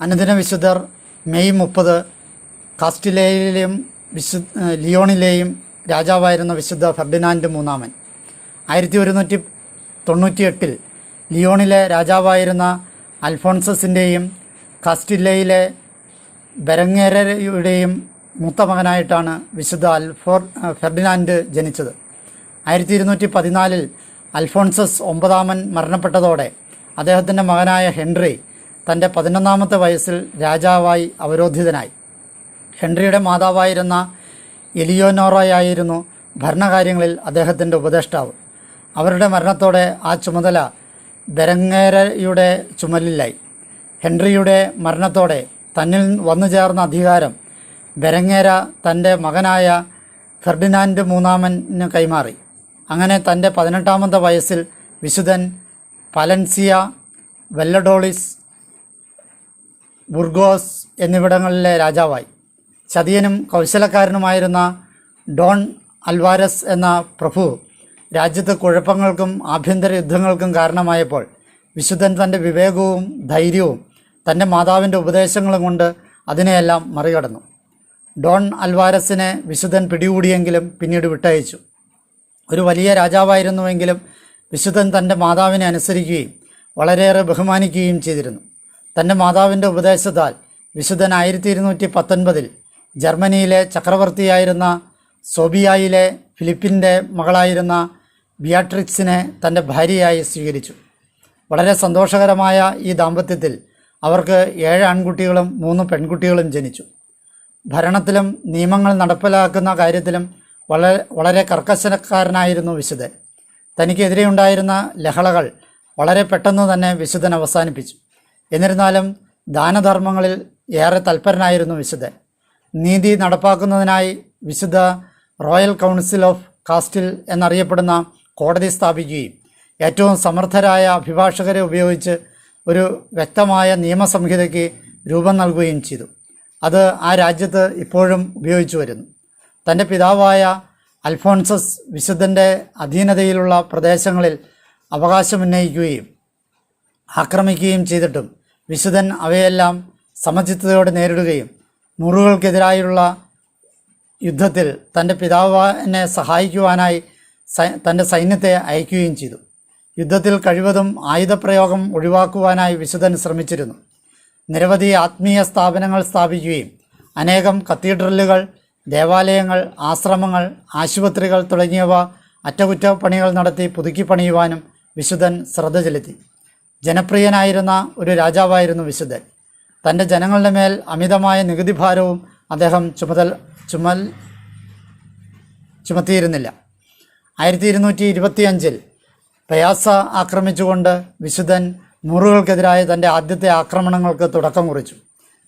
അനുദിന വിശുദ്ധർ മെയ് മുപ്പത് കാസ്റ്റിലേയിലെയും വിശു ലിയോണിലെയും രാജാവായിരുന്ന വിശുദ്ധ ഫെർഡിനാൻഡ് മൂന്നാമൻ. ആയിരത്തി ഒരുന്നൂറ്റി തൊണ്ണൂറ്റിയെട്ടിൽ ലിയോണിലെ രാജാവായിരുന്ന അൽഫോൺസസിന്റെയും കാസ്റ്റില്ലയിലെ ബെരങ്ങേരയുടെയും മൂത്ത മകനായിട്ടാണ് വിശുദ്ധ അൽഫോർ ഫെർഡിനാൻഡ് ജനിച്ചത്. ആയിരത്തി ഇരുന്നൂറ്റി പതിനാലിൽ അൽഫോൺസസ് ഒമ്പതാമൻ മരണപ്പെട്ടതോടെ അദ്ദേഹത്തിന്റെ മകനായ ഹെൻറി തന്റെ പതിനൊന്നാമത്തെ വയസ്സിൽ രാജാവായി അവരോധിതനായി. ഹെൻറിയുടെ മാതാവായിരുന്ന എലിയോനോറയായിരുന്നു ഭരണകാര്യങ്ങളിൽ അദ്ദേഹത്തിന്റെ ഉപദേഷ്ടാവ്. അവരുടെ മരണത്തോടെ ആ ചുമതല ബെരങ്ങേരയുടെ ചുമലിലായി. ഹെൻറിയുടെ മരണത്തോടെ തന്നിൽ വന്നു ചേർന്ന അധികാരം ബരങ്ങേര തന്റെ മകനായ ഫെർഡിനാൻഡ് മൂന്നാമന് കൈമാറി. അങ്ങനെ തന്റെ പതിനെട്ടാമത്തെ വയസ്സിൽ വിശുദ്ധൻ പലൻസിയ വെല്ലഡോളിസ് ബുർഗോസ് എന്നിവിടങ്ങളിലെ രാജാവായി. ചതിയനും കൗശലക്കാരനുമായിരുന്ന ഡോൺ അൽവാരസ് എന്ന പ്രഭു രാജ്യത്ത് കുഴപ്പങ്ങൾക്കും ആഭ്യന്തര യുദ്ധങ്ങൾക്കും കാരണമായപ്പോൾ വിശുദ്ധൻ തന്റെ വിവേകവും ധൈര്യവും തന്റെ മാതാവിന്റെ ഉപദേശങ്ങളും കൊണ്ട് അതിനെയെല്ലാം മറികടന്നു. ഡോൺ അൽവാരസിനെ വിശുദ്ധൻ പിടികൂടിയെങ്കിലും പിന്നീട് വിട്ടയച്ചു. ഒരു വലിയ രാജാവായിരുന്നുവെങ്കിലും വിശുദ്ധൻ തന്റെ മാതാവിനെ അനുസരിക്കുകയും വളരെയേറെ ബഹുമാനിക്കുകയും ചെയ്തിരുന്നു. തന്റെ മാതാവിന്റെ ഉപദേശത്താൽ വിശുദ്ധൻ ആയിരത്തി ഇരുന്നൂറ്റി പത്തൊൻപതിൽ ജർമ്മനിയിലെ ചക്രവർത്തിയായിരുന്ന സോബിയായിലെ ഫിലിപ്പിന്റെ മകളായിരുന്ന ബിയാട്രിക്സിനെ തന്റെ ഭാര്യയായി സ്വീകരിച്ചു. വളരെ സന്തോഷകരമായ ഈ ദാമ്പത്യത്തിൽ അവർക്ക് ഏഴ് ആൺകുട്ടികളും മൂന്ന് പെൺകുട്ടികളും ജനിച്ചു. ഭരണത്തിലും നിയമങ്ങൾ നടപ്പിലാക്കുന്ന കാര്യത്തിലും വളരെ വളരെ കർക്കശക്കാരനായിരുന്നു വിശുദ്ധൻ. തനിക്കെതിരെ ഉണ്ടായിരുന്ന ലഹളകൾ വളരെ പെട്ടെന്ന് തന്നെ വിശുദ്ധൻ അവസാനിപ്പിച്ചു. എന്നിരുന്നാലും ദാനധർമ്മങ്ങളിൽ ഏറെ തൽപരനായിരുന്നു വിശുദ്ധൻ. നീതി നടപ്പാക്കുന്നതിനായി വിശുദ്ധ റോയൽ കൗൺസിൽ ഓഫ് കാസ്റ്റിൽ എന്നറിയപ്പെടുന്ന കോടതി സ്ഥാപിക്കുകയും ഏറ്റവും സമർത്ഥരായ അഭിഭാഷകരെ ഉപയോഗിച്ച് ഒരു വ്യക്തമായ നിയമസംഹിതയ്ക്ക് രൂപം നൽകുകയും ചെയ്തു. അത് ആ രാജ്യത്ത് ഇപ്പോഴും ഉപയോഗിച്ചു വരുന്നു. തന്റെ പിതാവായ അൽഫോൺസസ് വിശുദ്ധന്റെ അധീനതയിലുള്ള പ്രദേശങ്ങളിൽ അവകാശമുന്നയിക്കുകയും ആക്രമിക്കുകയും ചെയ്തിട്ടും വിശുദ്ധൻ അവയെല്ലാം സമചിത്തതയോടെ നേരിടുകയും മുറുകൾക്കെതിരായുള്ള യുദ്ധത്തിൽ തന്റെ പിതാവിനെ സഹായിക്കുവാനായി തന്റെ സൈന്യത്തെ അയക്കുകയും ചെയ്തു. യുദ്ധത്തിൽ കഴിവതും ആയുധപ്രയോഗം ഒഴിവാക്കുവാനായി വിശുദ്ധൻ ശ്രമിച്ചിരുന്നു. നിരവധി ആത്മീയ സ്ഥാപനങ്ങൾ സ്ഥാപിക്കുകയും അനേകം കത്തീഡ്രലുകൾ ദേവാലയങ്ങൾ ആശ്രമങ്ങൾ ആശുപത്രികൾ തുടങ്ങിയവ അറ്റകുറ്റപ്പണികൾ നടത്തി പുതുക്കി പണിയുവാനും വിശുദ്ധൻ ശ്രദ്ധ ചെലുത്തി. ജനപ്രിയനായിരുന്ന ഒരു രാജാവായിരുന്നു വിശുദ്ധൻ. തന്റെ ജനങ്ങളുടെ മേൽ അമിതമായ നികുതി ഭാരവും അദ്ദേഹം ചുമതൽ ചുമൽ ചുമത്തിയിരുന്നില്ല. ആയിരത്തി ഇരുന്നൂറ്റി ഇരുപത്തിയഞ്ചിൽ പയാസ ആക്രമിച്ചുകൊണ്ട് വിശുദ്ധൻ മുറുകൾക്കെതിരായ തന്റെ ആദ്യത്തെ ആക്രമണങ്ങൾക്ക് തുടക്കം കുറിച്ചു.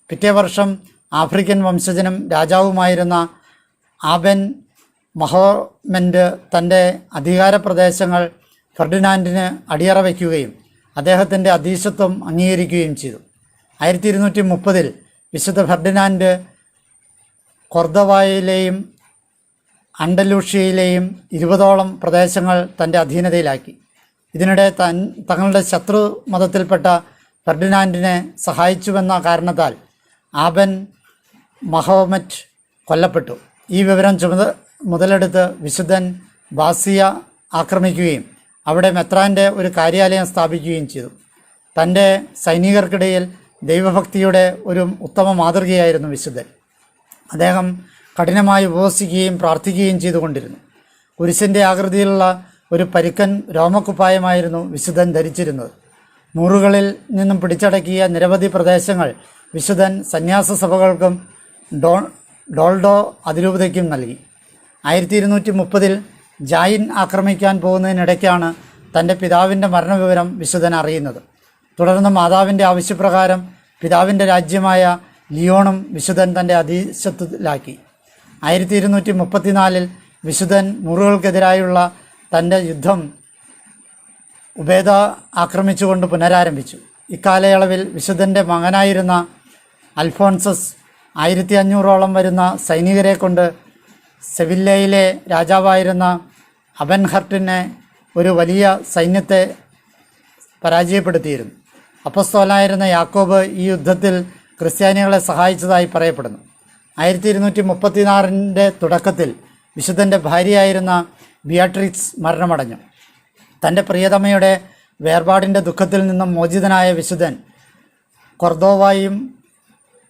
പിറ്റേ വർഷം ആഫ്രിക്കൻ വംശജനും രാജാവുമായിരുന്ന ആബൻ മഹോമെന്റ് തന്റെ അധികാര പ്രദേശങ്ങൾ ഫെർഡിനാൻഡിന് അടിയറ വയ്ക്കുകയും അദ്ദേഹത്തിന്റെ അധീശത്വം അംഗീകരിക്കുകയും ചെയ്തു. ആയിരത്തി ഇരുന്നൂറ്റി മുപ്പതിൽ വിശുദ്ധ ഫെർഡിനാൻഡ് കൊർദവായിലെയും അണ്ടലൂഷ്യയിലെയും ഇരുപതോളം പ്രദേശങ്ങൾ തന്റെ അധീനതയിലാക്കി. ഇതിനിടെ തൻ തങ്ങളുടെ ശത്രു മതത്തിൽപ്പെട്ട ഫെർഡിനാൻഡിനെ സഹായിച്ചുവെന്ന കാരണത്താൽ ആബൻ മഹോമറ്റ് കൊല്ലപ്പെട്ടു. ഈ വിവരം ചുമത മുതലെടുത്ത് വിശുദ്ധൻ ബാസിയ ആക്രമിക്കുകയും അവിടെ മെത്രാന്റെ ഒരു കാര്യാലയം സ്ഥാപിക്കുകയും ചെയ്തു. തന്റെ സൈനികർക്കിടയിൽ ദൈവഭക്തിയുടെ ഒരു ഉത്തമ മാതൃകയായിരുന്നു വിശുദ്ധൻ. അദ്ദേഹം കഠിനമായി ഉപവസിക്കുകയും പ്രാർത്ഥിക്കുകയും ചെയ്തുകൊണ്ടിരുന്നു. കുരിശിന്റെ ആകൃതിയിലുള്ള ഒരു പരുക്കൻ രോമക്കുപ്പായമായിരുന്നു വിശുദ്ധൻ ധരിച്ചിരുന്നത്. നൂറുകളിൽ നിന്നും പിടിച്ചടക്കിയ നിരവധി പ്രദേശങ്ങൾ വിശുദ്ധൻ സന്യാസ സഭകൾക്കും ഡോ ഡോൾഡോ അതിരൂപതയ്ക്കും നൽകി. ആയിരത്തി ഇരുന്നൂറ്റി മുപ്പതിൽ ജായിൻ ആക്രമിക്കാൻ പോകുന്നതിനിടയ്ക്കാണ് തന്റെ പിതാവിന്റെ മരണവിവരം വിശുദ്ധൻ അറിയുന്നത്. തുടർന്ന് മാതാവിന്റെ ആവശ്യപ്രകാരം പിതാവിന്റെ രാജ്യമായ ലിയോണും വിശുദ്ധൻ തന്റെ അധീശത്വത്തിലാക്കി. ആയിരത്തി ഇരുന്നൂറ്റി മുപ്പത്തിനാലിൽ വിശുദ്ധൻ മുറുകൾക്കെതിരായുള്ള തന്റെ യുദ്ധം ഉബേദ ആക്രമിച്ചുകൊണ്ട് പുനരാരംഭിച്ചു. ഇക്കാലയളവിൽ വിശുദ്ധന്റെ മകനായിരുന്ന അൽഫോൺസസ് ആയിരത്തി അഞ്ഞൂറോളം വരുന്ന സൈനികരെ കൊണ്ട് സെവില്ലയിലെ രാജാവായിരുന്ന അബൻഹർട്ടിനെ ഒരു വലിയ സൈന്യത്തെ പരാജയപ്പെടുത്തിയിരുന്നു. അപ്പസ്തോലായിരുന്ന യാക്കോബ് ഈ യുദ്ധത്തിൽ ക്രിസ്ത്യാനികളെ സഹായിച്ചതായി പറയപ്പെടുന്നു. ആയിരത്തി ഇരുന്നൂറ്റി മുപ്പത്തിനാറിന്റെ തുടക്കത്തിൽ വിശുദ്ധന്റെ ഭാര്യയായിരുന്ന ബിയാട്രിക്സ് മരണമടഞ്ഞു. തന്റെ പ്രിയതമയുടെ വേർപാടിന്റെ ദുഃഖത്തിൽ നിന്നും മോചിതനായ വിശുദ്ധൻ കൊർദോവായും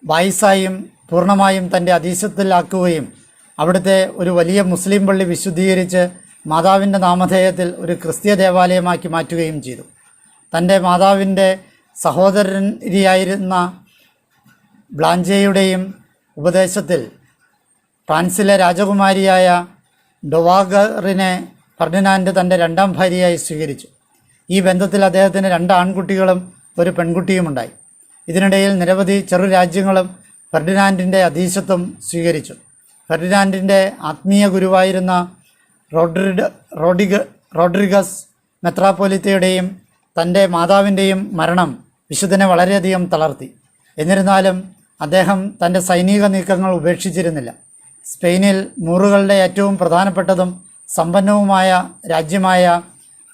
ബായിസായും പൂർണമായും തന്റെ അധീശത്തിലാക്കുകയും അവിടുത്തെ ഒരു വലിയ മുസ്ലിം പള്ളി വിശുദ്ധീകരിച്ച് മാതാവിന്റെ നാമധേയത്തിൽ ഒരു ക്രിസ്തീയ ദേവാലയമാക്കി മാറ്റുകയും ചെയ്തു. തന്റെ മാതാവിന്റെ സഹോദരനിരിയായിരുന്ന ബ്ലാഞ്ചേയുടെയും ഉപദേശത്തിൽ ഫ്രാൻസിലെ രാജകുമാരിയായ ഡൊവാഗറിനെ ഫർഡിനാൻഡ് തന്റെ രണ്ടാം ഭാര്യയായി സ്വീകരിച്ചു. ഈ ബന്ധത്തിൽ അദ്ദേഹത്തിന് രണ്ട് ആൺകുട്ടികളും ഒരു പെൺകുട്ടിയുമുണ്ടായി. ഇതിനിടയിൽ നിരവധി ചെറു രാജ്യങ്ങളും ഫെർഡിനാൻഡിന്റെ അധീശത്വം സ്വീകരിച്ചു. ഫെർഡിനാൻഡിന്റെ ആത്മീയ ഗുരുവായിരുന്ന റോഡ്രിഡ് റോഡിഗ റോഡ്രിഗസ് മെത്രാപ്പോലിത്തയുടെയും തന്റെ മാതാവിന്റെയും മരണം വിശുദ്ധനെ വളരെയധികം തളർത്തി. എന്നിരുന്നാലും അദ്ദേഹം തന്റെ സൈനിക നീക്കങ്ങൾ ഉപേക്ഷിച്ചിരുന്നില്ല. സ്പെയിനിൽ മൂറുകളുടെ ഏറ്റവും പ്രധാനപ്പെട്ടതും സമ്പന്നവുമായ രാജ്യമായ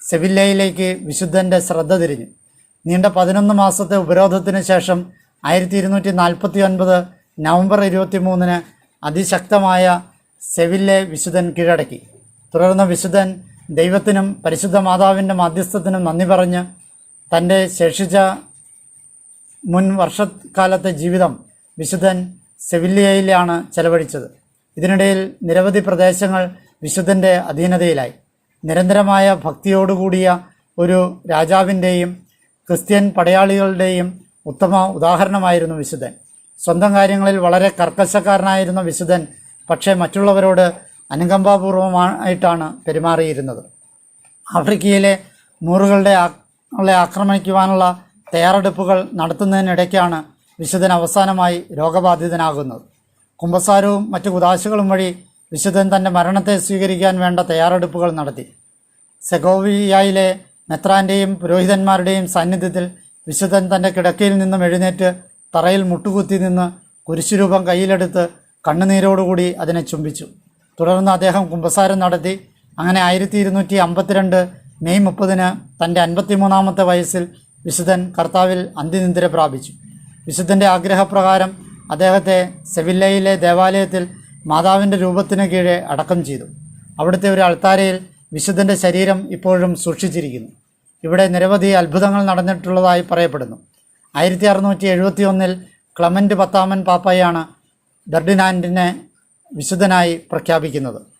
സെവില്ലയിലേക്ക് വിശുദ്ധന്റെ ശ്രദ്ധ തിരിഞ്ഞു. നീണ്ട പതിനൊന്ന് മാസത്തെ ഉപരോധത്തിന് ശേഷം ആയിരത്തി ഇരുന്നൂറ്റി നാൽപ്പത്തി ഒൻപത് നവംബർ ഇരുപത്തി മൂന്നിന് അതിശക്തമായ സെവില്ലെ വിശുദ്ധൻ കീഴടക്കി. തുടർന്ന് വിശുദ്ധൻ ദൈവത്തിനും പരിശുദ്ധ മാതാവിന്റെ മാധ്യസ്ഥത്തിനും നന്ദി പറഞ്ഞ് തന്റെ ശേഷിച്ച മുൻ വർഷക്കാലത്തെ ജീവിതം വിശുദ്ധൻ സെവില്ലിയയിലാണ് ചെലവഴിച്ചത്. ഇതിനിടയിൽ നിരവധി പ്രദേശങ്ങൾ വിശുദ്ധന്റെ അധീനതയിലായി. നിരന്തരമായ ഭക്തിയോടുകൂടിയ ഒരു രാജാവിന്റെയും ക്രിസ്ത്യൻ പടയാളികളുടെയും ഉത്തമ ഉദാഹരണമായിരുന്നു വിശുദ്ധൻ. സ്വന്തം കാര്യങ്ങളിൽ വളരെ കർക്കശക്കാരനായിരുന്ന വിശുദ്ധൻ പക്ഷേ മറ്റുള്ളവരോട് അനുകമ്പാപൂർവമായിട്ടാണ് പെരുമാറിയിരുന്നത്. ആഫ്രിക്കയിലെ മൂറുകളുടെ ആളെ ആക്രമിക്കുവാനുള്ള തയ്യാറെടുപ്പുകൾ നടത്തുന്നതിനിടയ്ക്കാണ് വിശുദ്ധൻ അവസാനമായി രോഗബാധിതനാകുന്നത്. കുമ്പസാരവും മറ്റു കുതാശകളും വഴി വിശുദ്ധൻ തന്റെ മരണത്തെ സ്വീകരിക്കാൻ വേണ്ട തയ്യാറെടുപ്പുകൾ നടത്തി. സെഗോവിയയിലെ മെത്രാന്റെയും പുരോഹിതന്മാരുടെയും സാന്നിധ്യത്തിൽ വിശുദ്ധൻ തന്റെ കിടക്കയിൽ നിന്നും എഴുന്നേറ്റ് തറയിൽ മുട്ടുകുത്തി നിന്ന് കുരിശുരൂപം കയ്യിലെടുത്ത് കണ്ണുനീരോടുകൂടി അതിനെ ചുംബിച്ചു. തുടർന്ന് അദ്ദേഹം കുമ്പസാരം നടത്തി. അങ്ങനെ ആയിരത്തി ഇരുന്നൂറ്റി അമ്പത്തിരണ്ട് മെയ് മുപ്പതിന് തന്റെ അൻപത്തിമൂന്നാമത്തെ വയസ്സിൽ വിശുദ്ധൻ കർത്താവിൽ അന്ത്യനിന്ദിര പ്രാപിച്ചു. വിശുദ്ധന്റെ ആഗ്രഹപ്രകാരം അദ്ദേഹത്തെ സെവില്ലയിലെ ദേവാലയത്തിൽ മാതാവിന്റെ രൂപത്തിന് കീഴെ അടക്കം ചെയ്തു. അവിടുത്തെ ഒരു അൾത്താരയിൽ വിശുദ്ധന്റെ ശരീരം ഇപ്പോഴും സൂക്ഷിച്ചിരിക്കുന്നു. ഇവിടെ നിരവധി അത്ഭുതങ്ങൾ നടന്നിട്ടുള്ളതായി പറയപ്പെടുന്നു. ആയിരത്തി അറുന്നൂറ്റി എഴുപത്തി ഒന്നിൽ ക്ലമന്റ് പത്താമൻ പാപ്പയാണ് ബെർഡിനാൻഡിനെ വിശുദ്ധനായി പ്രഖ്യാപിക്കുന്നത്.